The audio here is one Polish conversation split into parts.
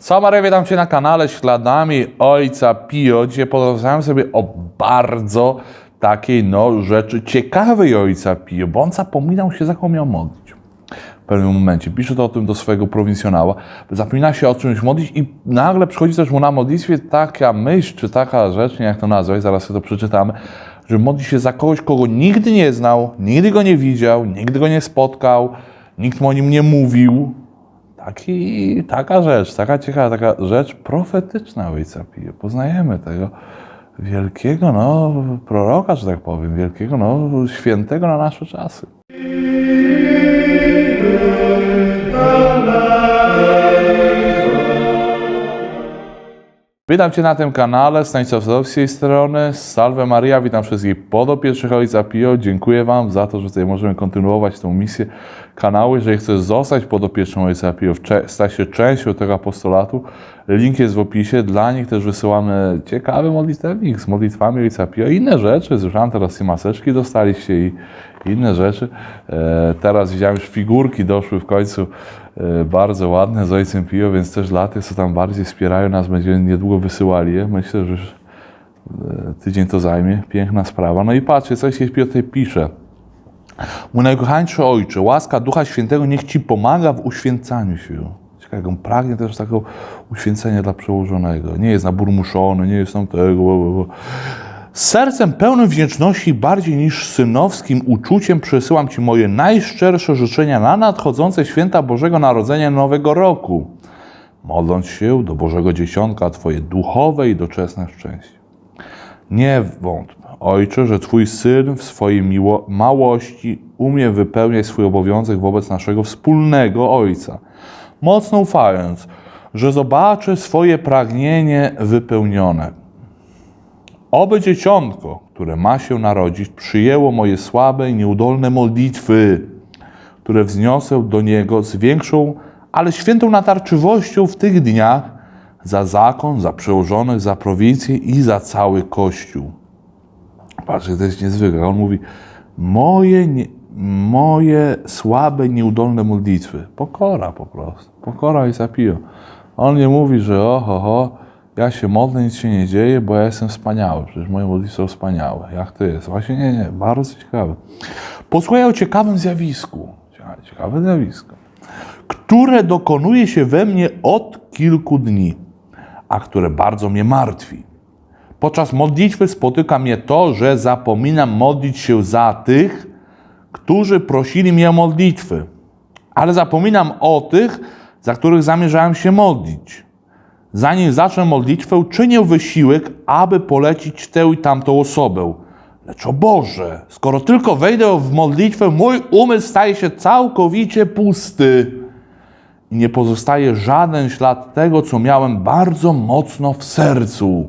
Samaria, witam Cię na kanale Śladami Ojca Pio. Dzisiaj porozmawiam sobie o bardzo takiej no, rzeczy ciekawej Ojca Pio, bo on zapominał się, za kogo miał modlić. W pewnym momencie pisze to o tym do swojego prowincjonała, zapomina się o czymś modlić i nagle przychodzi też mu na modlitwie taka myśl, czy taka rzecz, nie jak to nazwać, zaraz sobie to przeczytamy, że modli się za kogoś, kogo nigdy nie znał, nigdy go nie widział, nigdy go nie spotkał, nikt mu o nim nie mówił, Taki, taka rzecz, taka ciekawa, taka rzecz profetyczna Ojca Pio. Poznajemy tego wielkiego no, proroka, że tak powiem, wielkiego no, świętego na nasze czasy. Witam Cię na tym kanale, Stanisław z tej strony, Salve Maria, witam wszystkich podopiecznych Ojca Pio, dziękuję Wam za to, że tutaj możemy kontynuować tą misję kanału. Jeżeli chcesz zostać podopieczną Ojca Pio, stać się częścią tego apostolatu, link jest w opisie, dla nich też wysyłamy ciekawy modlitewnik z modlitwami Ojca Pio. I inne rzeczy, słyszałem teraz i maseczki dostaliście i inne rzeczy. E, teraz widziałem już figurki doszły w końcu e, bardzo ładne z Ojcem Pio, więc też dla tych, co tam bardziej wspierają nas, będziemy niedługo wysyłali je. Myślę, że już e, tydzień to zajmie. Piękna sprawa. No i patrzcie, coś się Pio tutaj pisze. Mój najkochańszy Ojcze, łaska Ducha Świętego niech Ci pomaga w uświęcaniu się. Ciekawe, on pragnie też takiego uświęcenia dla przełożonego. Nie jest naburmuszony, nie jest tam tego. bo, bo, bo. Sercem pełnym wdzięczności, bardziej niż synowskim uczuciem przesyłam Ci moje najszczersze życzenia na nadchodzące święta Bożego Narodzenia Nowego Roku, modląc się do Bożego Dziesiątka Twoje duchowe i doczesne szczęście. Nie wątpię, Ojcze, że Twój Syn w swojej miło- małości umie wypełniać swój obowiązek wobec naszego wspólnego Ojca, mocno ufając, że zobaczę swoje pragnienie wypełnione. Oby dzieciątko, które ma się narodzić, przyjęło moje słabe i nieudolne modlitwy, które wzniosę do Niego z większą, ale świętą natarczywością w tych dniach za zakon, za przełożonych, za prowincję i za cały Kościół. Patrzcie, to jest niezwykłe. On mówi, moje, nie, moje słabe, nieudolne modlitwy. Pokora po prostu. Pokora i zapio. On nie mówi, że oho, ho, ja się modlę, nic się nie dzieje, bo ja jestem wspaniały. Przecież moje modlitwy są wspaniałe. Jak to jest? Właśnie nie, nie. Bardzo ciekawe. Posłuchaj o ciekawym zjawisku. Ciekawe- zjawisko. Które dokonuje się we mnie od kilku dni, a które bardzo mnie martwi. Podczas modlitwy spotyka mnie to, że zapominam modlić się za tych, którzy prosili mnie o modlitwy, ale zapominam o tych, za których zamierzałem się modlić. Zanim zacznę modlitwę, czynię wysiłek, aby polecić tę i tamtą osobę. Lecz o Boże, skoro tylko wejdę w modlitwę, mój umysł staje się całkowicie pusty i nie pozostaje żaden ślad tego, co miałem bardzo mocno w sercu.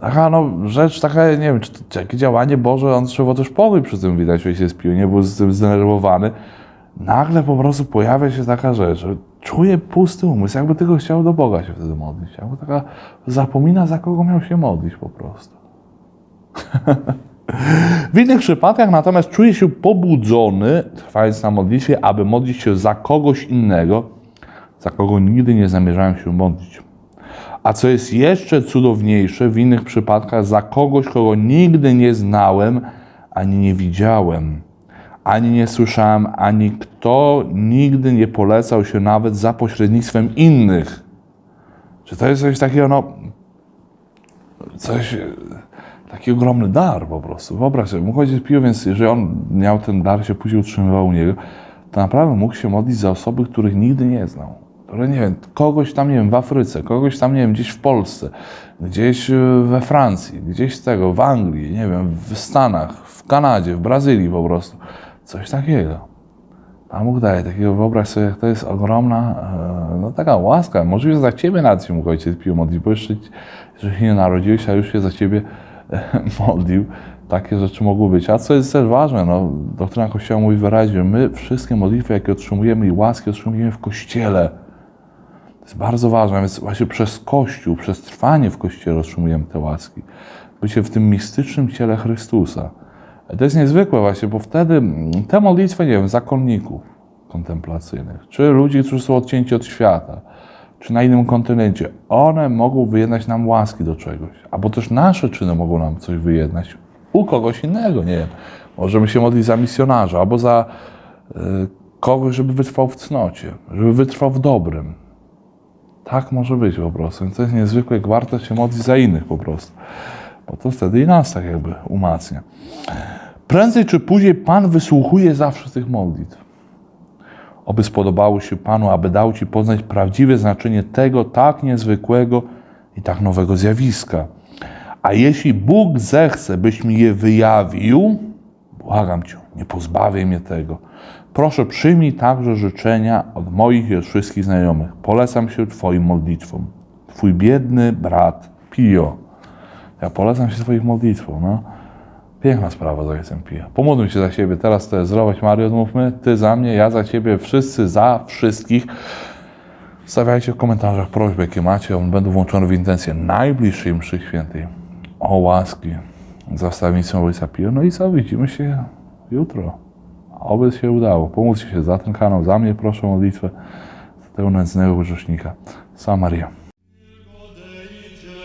Taka no, rzecz, taka, nie wiem, czy to jakie działanie Boże, on trzeba też pokój przy tym widać, że się spił, nie był z tym zdenerwowany. Nagle po prostu pojawia się taka rzecz, czuje pusty umysł, jakby tylko chciał do Boga się wtedy modlić. Jakby taka zapomina, za kogo miał się modlić po prostu. W innych przypadkach natomiast czuje się pobudzony, trwając na modlitwie, aby modlić się za kogoś innego, za kogo nigdy nie zamierzałem się modlić. A co jest jeszcze cudowniejsze, w innych przypadkach za kogoś, kogo nigdy nie znałem, ani nie widziałem, ani nie słyszałem, ani kto nigdy nie polecał się nawet za pośrednictwem innych. Czy to jest coś takiego, no, coś, taki ogromny dar po prostu. Wyobraź sobie, mógł chodzić pił, więc jeżeli on miał ten dar, się później utrzymywał u niego, to naprawdę mógł się modlić za osoby, których nigdy nie znał. Które, nie wiem, kogoś tam, nie wiem, w Afryce, kogoś tam, nie wiem, gdzieś w Polsce, gdzieś e, we Francji, gdzieś z tego, w Anglii, nie wiem, w Stanach, w Kanadzie, w Brazylii po prostu. Coś takiego. Pan Bóg daje takiego, wyobraź sobie, to jest ogromna, e, no taka łaska. Możliwe, za Ciebie nawet się mógł Ojciec pił modlić, bo jeszcze, że się nie narodziłeś, a już się za Ciebie e, modlił. Takie rzeczy mogły być. A co jest też ważne, no, doktryna Kościoła mówi wyraźnie, my wszystkie modlitwy, jakie otrzymujemy i łaski otrzymujemy w Kościele. To jest bardzo ważne, więc właśnie przez Kościół, przez trwanie w Kościele otrzymujemy te łaski. Bycie w tym mistycznym ciele Chrystusa. To jest niezwykłe właśnie, bo wtedy mm, te modlitwy, nie wiem, zakonników kontemplacyjnych, czy ludzi, którzy są odcięci od świata, czy na innym kontynencie, one mogą wyjednać nam łaski do czegoś. Albo też nasze czyny mogą nam coś wyjednać. U kogoś innego, nie wiem. Możemy się modlić za misjonarza, albo za y, kogoś, żeby wytrwał w cnocie, żeby wytrwał w dobrym. Tak może być po prostu. To jest niezwykłe, jak warto się modlić za innych po prostu. Bo to wtedy i nas tak jakby umacnia. Prędzej czy później Pan wysłuchuje zawsze tych modlitw. Oby spodobało się Panu, aby dał Ci poznać prawdziwe znaczenie tego tak niezwykłego i tak nowego zjawiska. A jeśli Bóg zechce, byś mi je wyjawił, błagam Cię, nie pozbawiaj mnie tego. Proszę, przyjmij także życzenia od moich i od wszystkich znajomych. Polecam się Twoim modlitwom. Twój biedny brat Pio. Ja polecam się Twoich modlitwom. No. Piękna sprawa z ojcem Pio. Pomódlmy się za siebie. Teraz to jest zdrowość Marii, odmówmy. Ty za mnie, ja za Ciebie, wszyscy za wszystkich. Stawiajcie w komentarzach prośby, jakie macie. One będą włączone w intencje najbliższej mszy świętej. O łaski za wstawiennictwem ojca Pio. No i co, widzimy się jutro. Oby się udało. Pomóżcie się za ten kanał, za mnie proszę o modlitwę, za tego nędznego grzesznika. Sama Maria.